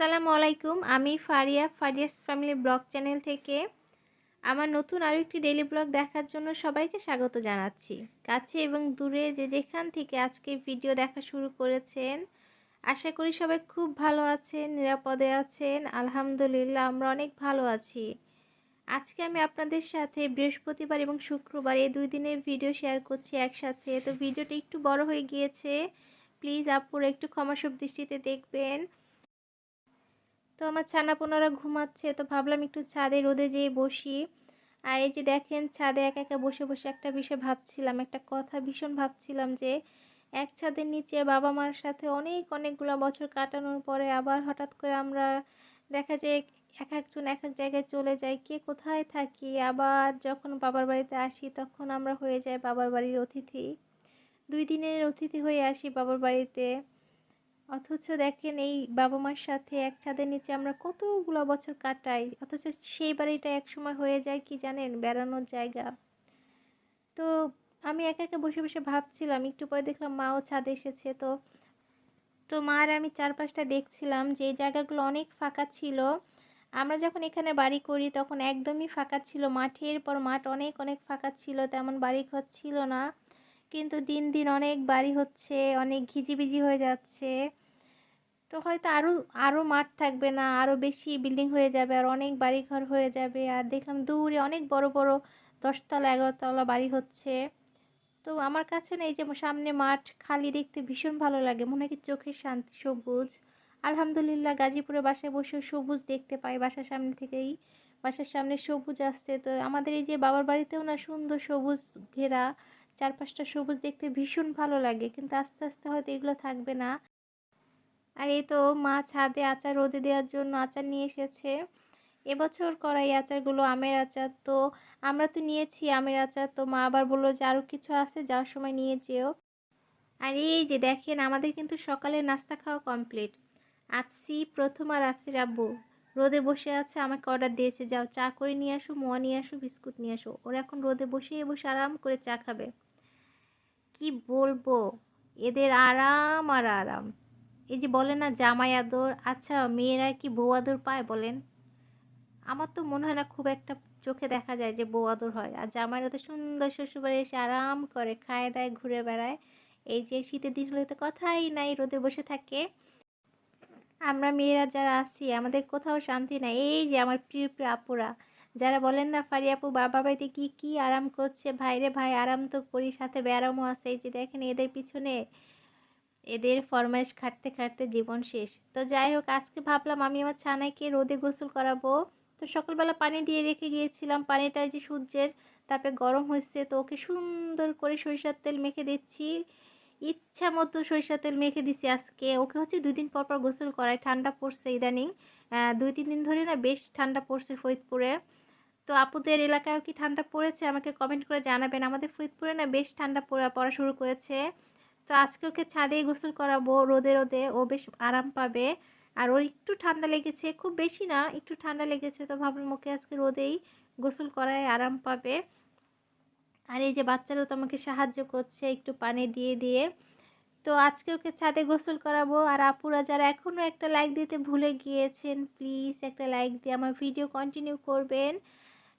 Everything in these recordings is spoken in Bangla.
আসসালামু আলাইকুম। আমি Faria, Faria's family vlog channel থেকে আমার নতুন আরও একটি ডেইলি ব্লগ দেখার জন্য সবাইকে স্বাগত জানাচ্ছি। কাছে এবং দূরে যে যেখান থেকে আজকে ভিডিও দেখা শুরু করেছেন, আশা করি সবাই খুব ভালো আছেন, নিরাপদে আছেন। আলহামদুলিল্লাহ, আমরা অনেক ভালো আছি। আজকে আমি আপনাদের সাথে বৃহস্পতিবার এবং শুক্রবার এই দুই দিনের ভিডিও শেয়ার করছি একসাথে। তো ভিডিওটি একটু বড় হয়ে গিয়েছে। প্লিজ আপুর একটু ক্ষমাসব দৃষ্টিতে দেখবেন। তো আমার ছানা ছানাপোনারা ঘুমাচ্ছে, তো ভাবলাম একটু ছাদে রোদে যেয়ে বসি। আর এই যে দেখেন, ছাদে একা একা বসে বসে একটা বিষয় ভাবছিলাম, একটা কথা ভীষণ ভাবছিলাম যে এক ছাদের নিচে বাবা মার সাথে অনেক, অনেকগুলো বছর কাটানোর পরে আবার হঠাৎ করে আমরা দেখা যায় এক একজন এক এক জায়গায় চলে যাই, কে কোথায় থাকি? আবার যখন বাবার বাড়িতে আসি তখন আমরা হয়ে যাই বাবার বাড়ির অতিথি। দুই দিনের অতিথি হয়ে আসি বাবার বাড়িতে। অথচ দেখেন এই বাবা মার সাথে এক ছাদের নিচে আমরা কতগুলো বছর কাটাই, অথচ সেই বাড়িটা এক সময় হয়ে যায় কি জানেন? বেড়ানোর জায়গা। তো আমি একা একা বসে বসে ভাবছিলাম, একটু পরে দেখলাম মাও ছাদে এসেছে। তো তো মা আর আমি চারপাশটা দেখছিলাম যে জায়গাগুলো অনেক ফাঁকা ছিল। আমরা যখন এখানে বাড়ি করি তখন একদমই ফাঁকা ছিল। মাঠের পর মাঠ অনেক অনেক ফাঁকা ছিল, তেমন বাড়ি ঘর ছিল না। কিন্তু দিন দিন অনেক বাড়ি হচ্ছে, অনেক ঘিজিবিজি হয়ে যাচ্ছে। তো হয়তো আরও আরও মাঠ থাকবে না আরও বেশি বিল্ডিং হয়ে যাবে, আর অনেক বাড়িঘর হয়ে যাবে। আর দেখলাম দূরে অনেক বড় বড় দশতলা, এগারোতলা বাড়ি হচ্ছে। তো আমার কাছে না এই যে সামনে মাঠ খালি দেখতে ভীষণ ভালো লাগে। মনে হয় চোখের শান্তি, সবুজ। আলহামদুলিল্লাহ গাজীপুরে বাসায় বসে সবুজ দেখতে পাই। বাসার সামনে থেকেই, বাসার সামনে সবুজ আসছে তো আমাদের এই যে বাবার বাড়িতেও না সুন্দর সবুজ ঘেরা, চারপাশটা সবুজ দেখতে ভীষণ ভালো লাগে। কিন্তু আস্তে আস্তে হয়তো এগুলো থাকবে না। আর এই তো মা ছাদে আচার রোদে দেওয়ার জন্য আচার নিয়ে এসেছে। এবছর করা এই আচারগুলো আমের আচার, তো আমরা তো নিয়েছি আমের আচার, তো মা আবার বলল যে আরও কিছু আছে, যাওয়ার সময় নিয়ে যেও। আর এই যে দেখেন, আমাদের কিন্তু সকালে নাস্তা খাওয়া কমপ্লিট। আপসি প্রথম আর আপসির আব্বু রোদে বসে আছে, আমাকে অর্ডার দিয়েছে, যাও চা করে নিয়ে আসো, মোয়া নিয়ে আসো, বিস্কুট নিয়ে আসো। ওরা এখন রোদে বসে বসে আরাম করে চা খাবে। কি বলব? এদের আরাম আর আরাম। এই যে বলে না, জামাই আদর আচ্ছা মেয়েরা কি বউ আদর পায় বলেন? আমার তো মনে হয় না খুব একটা চোখে দেখা যায় যে বউ আদর হয়। আর জামাইরা তো সুন্দর শ্বশুরবাড়ি এসে আরাম করে, খায় দায়, ঘুরে বেড়ায়। এই যে শীতের দিন হলে তো কথাই নাই, রোদে বসে থাকে। আমরা মেয়েরা যারা আছি, আমাদের কোথাও শান্তি নাই। এই যে আমার প্রিয় প্রিয় আপুরা, যারা বলেন না, ফারি আপু, বাবা বাড়িতে কি কি আরাম করছে? ভাইরে ভাই, আরাম তো করি সাথে ব্যারামও আছে। এই যে দেখেন এদের পিছনে এদের ফরমাইশ খাটতে খাটতে জীবন শেষ। তো যাই হোক, আজকে ভাবলাম আমি আমার ছানাইকে রোদে গোসল করাবো। তো সকালবেলা পানি দিয়ে রেখে গিয়েছিলাম। পানিটা যে সূর্যের তাপে গরম হয়েছে, তো ওকে সুন্দর করে সরিষার তেল মেখে দিচ্ছি। ইচ্ছা মতো সরিষার তেল মেখে দিচ্ছি আজকে। ওকে হচ্ছে দুই দিন পর পর গোসল করায় ঠান্ডা পড়ছে ইদানিং। দুই, তিন দিন ধরে না বেশ ঠান্ডা পড়ছে ফরিদপুরে। তো আপুদের এলাকায় কি ঠান্ডা পড়েছে আমাকে কমেন্ট করে জানাবেন। আমাদের ফরিদপুরে না বেশ ঠান্ডা পড়া পড়া শুরু করেছে। তো আজকে ওকে ছাদেই গোসল করাবো, রোদে রোদে, ও বেশ আরাম পাবে। আর ওর একটু ঠান্ডা লেগেছে, খুব বেশি না, একটু ঠান্ডা লেগেছে, তো ভাবলাম ওকে আজকে রোদেই গোসল করায় আরাম পাবে। আর এই যে বাচ্চারাও তো আমাকে সাহায্য করছে একটু পানি দিয়ে দিয়ে। তো আজকে ওকে ছাদে গোসল করাবো। আর আপুরা যারা এখনও একটা লাইক দিতে ভুলে গিয়েছেন প্লিজ একটা লাইক দিয়ে আমার ভিডিও কন্টিনিউ করবেন।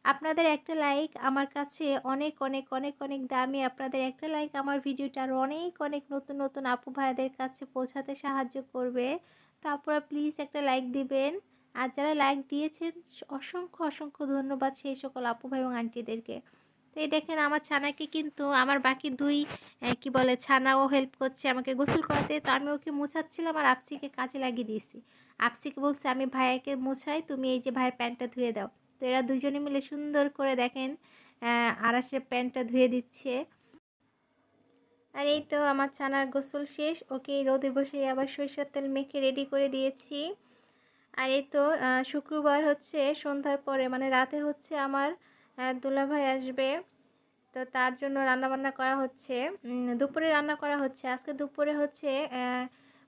আপনাদের একটা লাইক আমার কাছে অনেক অনেক অনেক অনেক দামি। আপনাদের একটা লাইক আমার ভিডিওটা আরও অনেক অনেক নতুন নতুন আপু ভাইদের কাছে পৌঁছাতে সাহায্য করবে। তো আপনারা প্লিজ একটা লাইক দিবেন। আর যারা লাইক দিয়েছেন, অসংখ্য অসংখ্য ধন্যবাদ সেই সকল আপু ভাই এবং আন্টিদেরকে। তো এই দেখেন আমার ছানাকে কিন্তু আমার বাকি দুই কি বলে, ছানাও হেল্প করছে আমাকে গোসল করাতে। তো আমি ওকে মোছাচ্ছিলাম আর আপসিকে কাজে লাগিয়ে দিয়েছি। আপসিকে বলছে, আমি ভাইয়াকে মোছাই, তুমি এই যে ভাইয়ের প্যান্টটা ধুয়ে দাও। তো এরা দুজনে মিলে সুন্দর করে দেখেন আড়াশের প্যান্টটা ধুয়ে দিচ্ছে। আর এই তো আমার ছানার গোসল শেষ, ওকে রোদে বসে আবার সরিষার তেল মেখে রেডি করে দিয়েছি। আর এই তো শুক্রবার হচ্ছে, সন্ধ্যার পরে মানে রাতে হচ্ছে আমার দুলাভাই আসবে। তো তার জন্য রান্নাবান্না করা হচ্ছে দুপুরে রান্না করা হচ্ছে। আজকে দুপুরে হচ্ছে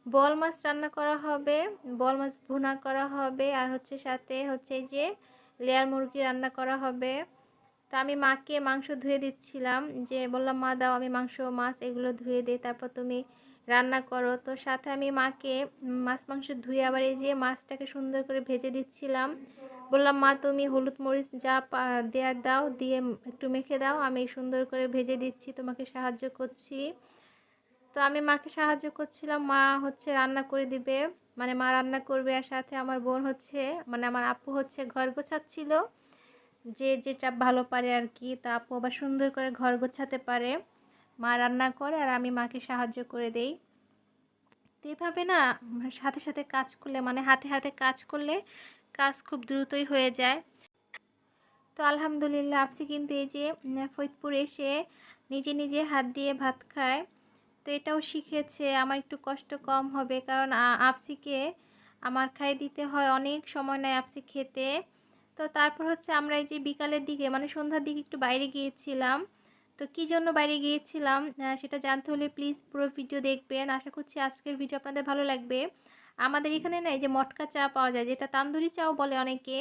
বল মাছ রান্না করা হবে, বল মাছ ভুনা করা হবে, আর হচ্ছে সাথে হচ্ছে যে লেয়ার মুরগি রান্না করা হবে। তো আমি মাকে মাংস ধুয়ে দিচ্ছিলাম, যে বললাম, মা, দাও, আমি মাংস, মাছ এগুলো ধুয়ে দিই তারপর তুমি রান্না করো। তো সাথে আমি মাকে মাছ, মাংস ধুয়ে আবার এই যে মাছটাকে সুন্দর করে ভেজে দিচ্ছিলাম। বললাম, মা, তুমি হলুদ মরিচ যা দেওয়ার দাও, দিয়ে একটু মেখে দাও, আমি সুন্দর করে ভেজে দিচ্ছি, তোমাকে সাহায্য করছি। তো আমি মাকে সাহায্য করছিলাম। মা হচ্ছে রান্না করে দিবে। মানে মা রান্না করবে আর সাথে আমার বোন হচ্ছে মানে আমার আপু হচ্ছে ঘর গোছাচ্ছিল। যে যেটা ভালো পারে আর কি, তা আপু আবার সুন্দর করে ঘর গোছাতে পারে। মা রান্না করে আর আমি মাকে সাহায্য করে দেই। তো এভাবে না সাথে সাথে কাজ করলে মানে হাতে হাতে কাজ করলে কাজ খুব দ্রুতই হয়ে যায়। তো আলহামদুলিল্লাহ, আপসি কিন্তু এই যে, ফরিদপুর এসে নিজে নিজে হাত দিয়ে ভাত খায়। তো এটাও শিখেছে, আমার একটু কষ্ট কম হবে। কারণ আপসিকে আমার খাই দিতে হয়, অনেক সময় নেয় আপসি খেতে। তো তারপর হচ্ছে আমরা এই যে বিকালের দিকে মানে সন্ধ্যার দিকে একটু বাইরে গিয়েছিলাম। তো কী জন্য বাইরে গিয়েছিলাম? সেটা জানতে হলে প্লিজ পুরো ভিডিও দেখবেন। আশা করছি আজকের ভিডিও আপনাদের ভালো লাগবে। আমাদের এখানে না এই যে মটকা চা পাওয়া যায়, যেটা তান্দুরি চাও বলে অনেকে।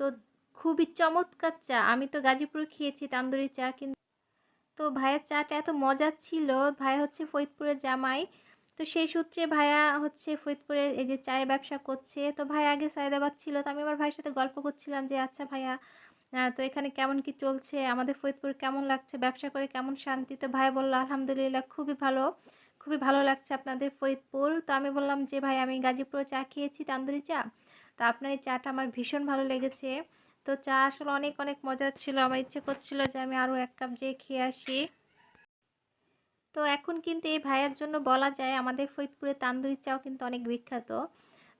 তো খুবই চমৎকার চা। আমি তো গাজীপুরে খেয়েছি তান্দুরি চা, কিন্তু তো ভাইয়ের চাটা এত মজার ছিল। ভাই হচ্ছে ফরিদপুরের জামাই। তো সেই সূত্রে ভাইয়া হচ্ছে ফরিদপুরে এই যে চায়ের ব্যবসা করছে। তো ভাই আগে সায়দাবাদ ছিল। তো আমি আমার ভাইয়ের সাথে গল্প করছিলাম যে আচ্ছা ভাইয়া তো এখানে কেমন কি চলছে? আমাদের ফরিদপুর কেমন লাগছে? ব্যবসা করে কেমন শান্তি? তো ভাই বলল, আলহামদুলিল্লাহ, খুবই ভালো। খুবই ভালো লাগছে আপনাদের ফরিদপুর। তো আমি বললাম যে, ভাই, আমি গাজীপুরে চা খেয়েছি, তান্দুরি চা। তো আপনার এই চাটা আমার ভীষণ ভালো লেগেছে। তো চা আসলে অনেক অনেক মজার ছিল। আমার ইচ্ছে করছিল যে আমি আরও এক কাপ যেয়ে খেয়ে আসি। তো এখন কিন্তু এই ভাইয়ের জন্য বলা যায় আমাদের ফরিদপুরে তান্দুরি চাও কিন্তু অনেক বিখ্যাত।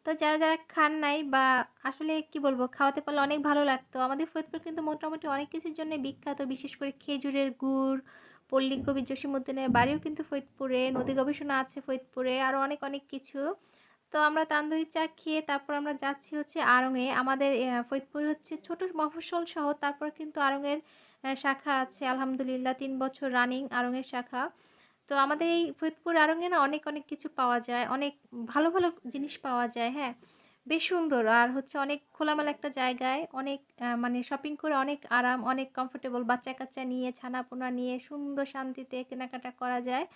তো যারা যারা খান নাই বা আসলে কি বলব, খাওয়াতে পারলে অনেক ভালো লাগতো। আমাদের ফরিদপুর কিন্তু মোটামুটি অনেক কিছুর জন্য বিখ্যাত। বিশেষ করে খেজুরের গুড়, পল্লী কবি জসিমুদ্দিনের বাড়িও কিন্তু ফরিদপুরে, নদী গবেষণা আছে ফরিদপুরে আরও অনেক অনেক কিছু। তো আমরা তান্দুরি চা খেয়ে তারপর আমরা যাচ্ছি হচ্ছে আড়ংয়ে আমাদের ফরিদপুর হচ্ছে ছোট মফস্বল সহ তারপর কিন্তু আড়ংয়ের শাখা আছে, আলহামদুলিল্লাহ, তিন বছর রানিং আড়ংয়ের শাখা। তো আমাদের এই ফরিদপুর আড়ংয়ে না অনেক অনেক কিছু পাওয়া যায়, অনেক ভালো ভালো জিনিস পাওয়া যায় হ্যাঁ। বেশ সুন্দর আর হচ্ছে অনেক খোলামেলা একটা জায়গায়, অনেক মানে শপিং করে অনেক আরাম, অনেক কমফোর্টেবল বাচ্চা কাচ্চা নিয়ে ছানা পোনা নিয়ে সুন্দর শান্তিতে কেনাকাটা করা যায়।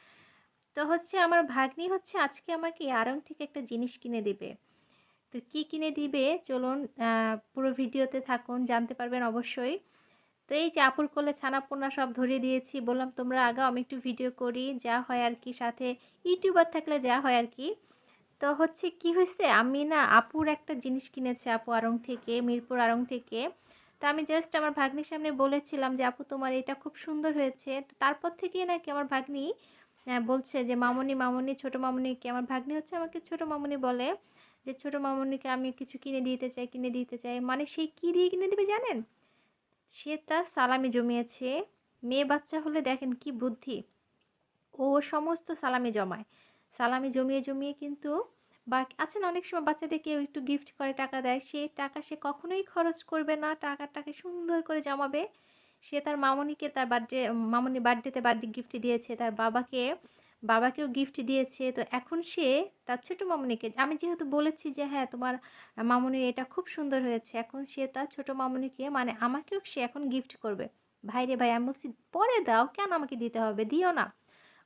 তো হচ্ছে আমার ভাগ্নি হচ্ছে আজকে আমাকে আরং থেকে একটা জিনিস কিনে দিবে। তো কি কিনে দিবে? চলুন পুরো ভিডিওতে থাকুন, জানতে পারবেন অবশ্যই। তো এই যে আপুর কোলে ছানাপোনা সব ধরিয়ে দিয়েছি, বললাম তোমরা আগাও, আমি একটু ভিডিও করি, যা হয় আর কি, সাথে ইউটিউবার থাকলে যা হয় আর কি। তো হচ্ছে কি হয়েছে আমি না আপুর একটা জিনিস কিনেছি আপু আরং থেকে, মিরপুর আরং থেকে। তো আমি জাস্ট আমার ভাগ্নির সামনে বলেছিলাম যে, আপু, তোমার এটা খুব সুন্দর হয়েছে। তো তারপর থেকেই নাকি আমার ভাগ্নি বলছে যে, মামনি মামনি, ছোট মামনিকে আমার ভাগ্নি হচ্ছে আমাকে ছোট মামনি বলে যে, ছোট মামনিকে আমি কিছু কিনে দিতে চাই, কিনে দিতে চাই। মানে সে কী দিয়ে কিনে দিবে জানেন? সে তার সালামি জমিয়েছে। মেয়ে বাচ্চা হলে দেখেন কি বুদ্ধি। ও সমস্ত সালামি জমায়। সালামি জমিয়ে জমিয়ে কিন্তু বা আছে না অনেক সময় বাচ্চাদের কেউ একটু গিফট করে, টাকা দেয়। সে টাকা সে কখনোই খরচ করবে না। টাকাটাকে সুন্দর করে জমাবে। সে তার মামনিকে তার বার্থডে, মামনি বার্থডেতে বার্থডে গিফট দিয়েছে, তার বাবাকে, বাবাকেও গিফট দিয়েছে। তো এখন সে তার ছোটো মামনিকে, আমি যেহেতু বলেছি যে হ্যাঁ তোমার মামনির এটা খুব সুন্দর হয়েছে, এখন সে তার ছোটো মামনিকে মানে আমাকেও সে এখন গিফট করবে। ভাই রে ভাই, আমি বলছি, পরে দাও, কেন আমাকে দিতে হবে? দিও না।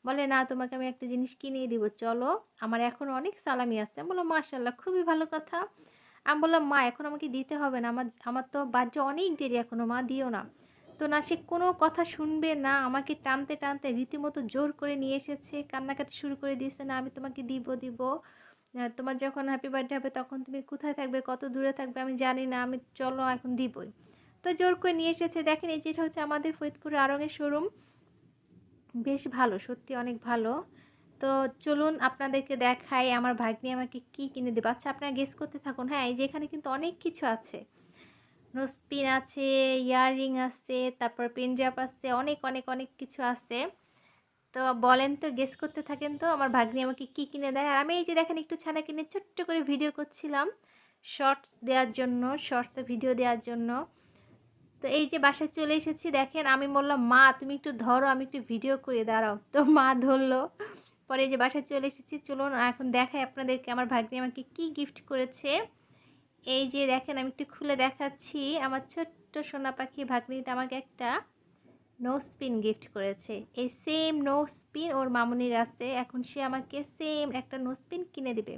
বলে, না, তোমাকে আমি একটা জিনিস কিনিয়ে দিব, চলো। আমার এখন অনেক সালামি আছে। আমি বললাম মার্শাল্লাহ খুবই ভালো কথা। আমি বললাম, মা, এখন আমাকে দিতে হবে না, আমার আমার তো বাচ্চা অনেক দেরি এখনও মা, দিও না। তো না, সে কোনো কথা শুনবে না। আমাকে টানতে টানতে রীতিমতো জোর করে নিয়ে এসেছে, কান্নাকাটি শুরু করে দিয়েছে, না, আমি তোমাকে দিব দিব। তোমার যখন হ্যাপি বার্থডে হবে তখন তুমি কোথায় থাকবে, কত দূরে থাকবে আমি জানি না, আমি চলো এখন দিবই। তো জোর করে নিয়ে এসেছে। দেখেন এই যেটা হচ্ছে আমাদের ফরিদপুর আরঙের শোরুম বেশ ভালো, সত্যি অনেক ভালো। তো চলুন আপনাদেরকে দেখাই, আমার ভাগ্নি আমাকে কি কিনে দেবে। আচ্ছা আপনারা গেস করতে থাকুন। হ্যাঁ এই যে এখানে কিন্তু অনেক কিছু আছে। নোসপিন আছে, ইয়াররিং আছে, তারপর পেনড্রাপ আছে, অনেক অনেক অনেক কিছু আছে। তো বলেন তো গেস করতে থাকেন তো, আমার ভাগ্নি আমাকে কি কিনে দেয়? আর আমি এই যে দেখেন, একটু ছানা কিনে ছোট্ট করে ভিডিও করছিলাম শর্টস দেওয়ার জন্য শর্টসে ভিডিও দেওয়ার জন্য। তো এই যে বাসায় চলে এসেছি, দেখেন, আমি বললাম, মা, তুমি একটু ধরো, আমি একটু ভিডিও করে দাঁড়াও। তো মা ধরলো। পরে যে বাসায় চলে এসেছি, চলুন, এখন দেখাই আপনাদেরকে, আমার ভাগ্নি আমাকে কি গিফট করেছে। এই যে দেখেন, আমি একটু খুলে দেখাচ্ছি। আমার ছোট্ট সোনা পাখি ভাগ্নিটা আমাকে একটা নো স্পিন গিফট করেছে। এই সেম নো স্পিন ওর মামুনির আছে। এখন সে আমাকে সেম একটা নো স্পিন কিনে দিবে।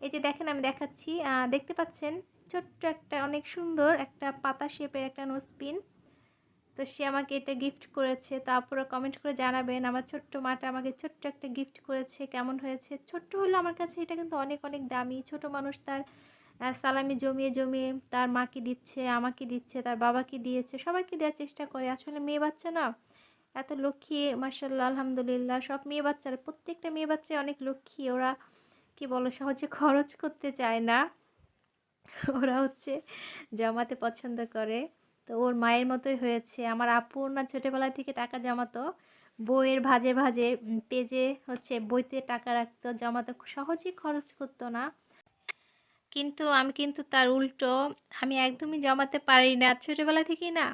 এই যে দেখেন, আমি দেখাচ্ছি। দেখতে পাচ্ছেন? ছোট্ট একটা, অনেক সুন্দর একটা পাতা শেপের একটা নো স্পিন তো সে আমাকে এটা গিফট করেছে। তো আপুরা কমেন্ট করে জানাবেন। আমার ছোট্ট মাটা আমাকে ছোট্ট একটা গিফট করেছে। কেমন হয়েছে? ছোট্ট হলে আমার কাছে এটা কিন্তু অনেক অনেক দামি। ছোট মানুষ তার সালামি জমিয়ে জমিয়ে তার মাকে দিচ্ছে, আমাকে দিচ্ছে, তার বাবাকে দিয়েছে, সবাইকে দেওয়ার চেষ্টা করে। আসলে মেয়ে বাচ্চা না, এত লক্ষ্মী মার্শাল্লাহ আলহামদুলিল্লাহ, সব মেয়ে বাচ্চারা, প্রত্যেকটা মেয়ে বাচ্চা অনেক লক্ষ্মী। ওরা, কি বলো, সহজে খরচ করতে চায় না। ওরা হচ্ছে জমাতে পছন্দ করে। তো ওর মায়ের মতোই হয়েছে। আমার আপু না, ছোটোবেলা থেকে টাকা জমাতো। বইয়ের ভাজে ভাজে পেজে হচ্ছে বইতে টাকা রাখতো, জমাতো সহজেই খরচ করতো না। কিন্তু আমি কিন্তু তার উল্টো আমি একদমই জমাতে পারি না। ছোটোবেলা থেকেই না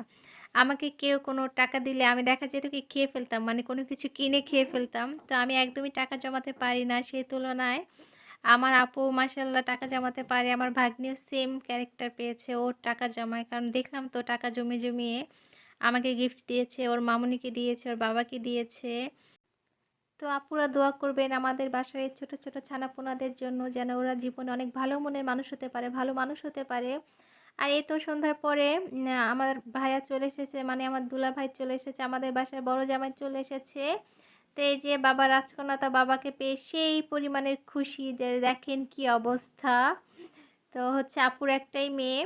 আমাকে কেউ কোনো টাকা দিলে আমি দেখা যেত কি খেয়ে ফেলতাম মানে কোনো কিছু কিনে খেয়ে ফেলতাম। তো আমি একদমই টাকা জমাতে পারি না সেই তুলনায়। আমার আপু মাসাল্লাহ টাকা জমাতে পারে, আমার ভাগ্নিও সেম ক্যারেক্টার পেয়েছে, ওর টাকা জমায়। কারণ দেখলাম তো টাকা জমিয়ে জমিয়ে আমাকে গিফট দিয়েছে, ওর মামুনিকে দিয়েছে, ওর বাবাকে দিয়েছে। তো আপুরা দোয়া করবেন আমাদের বাসার এই ছোটো ছোটো ছানাপোনাদের জন্য যেন ওরা জীবনে অনেক ভালো মনের মানুষ হতে পারে, ভালো মানুষ হতে পারে। আর এই তো সন্ধ্যার পরে আমার ভাইয়া চলে এসেছে মানে আমার দুলা ভাই চলে এসেছে, আমাদের বাসায় বড় জামাই চলে এসেছে। তো এই যে বাবা রাজকন্যা তা বাবাকে পেয়ে সেই পরিমাণের খুশি দেখেন কি অবস্থা। তো হচ্ছে আপুর একটাই মেয়ে।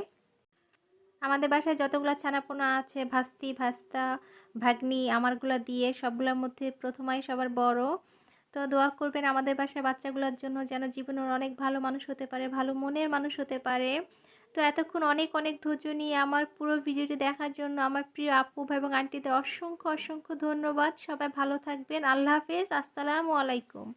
আমাদের বাসায় যতগুলো ছানাপোনা আছে, ভাস্তি, ভাস্তা, ভাগ্নি, আমারগুলো দিয়ে সবগুলোর মধ্যে প্রথমাই সবার বড়। তো দোয়া করবেন আমাদের বাসায় বাচ্চাগুলোর জন্য যেন জীবনের অনেক ভালো মানুষ হতে পারে, ভালো মনের মানুষ হতে পারে। তো এতক্ষণ অনেক অনেক ধৈর্য নিয়ে আমার পুরো ভিডিওটি দেখার জন্য আমার প্রিয় আপু এবং আন্টিদের অসংখ্য অসংখ্য ধন্যবাদ। সবাই ভালো থাকবেন। আল্লাহ হাফেজ। আসসালামু আলাইকুম।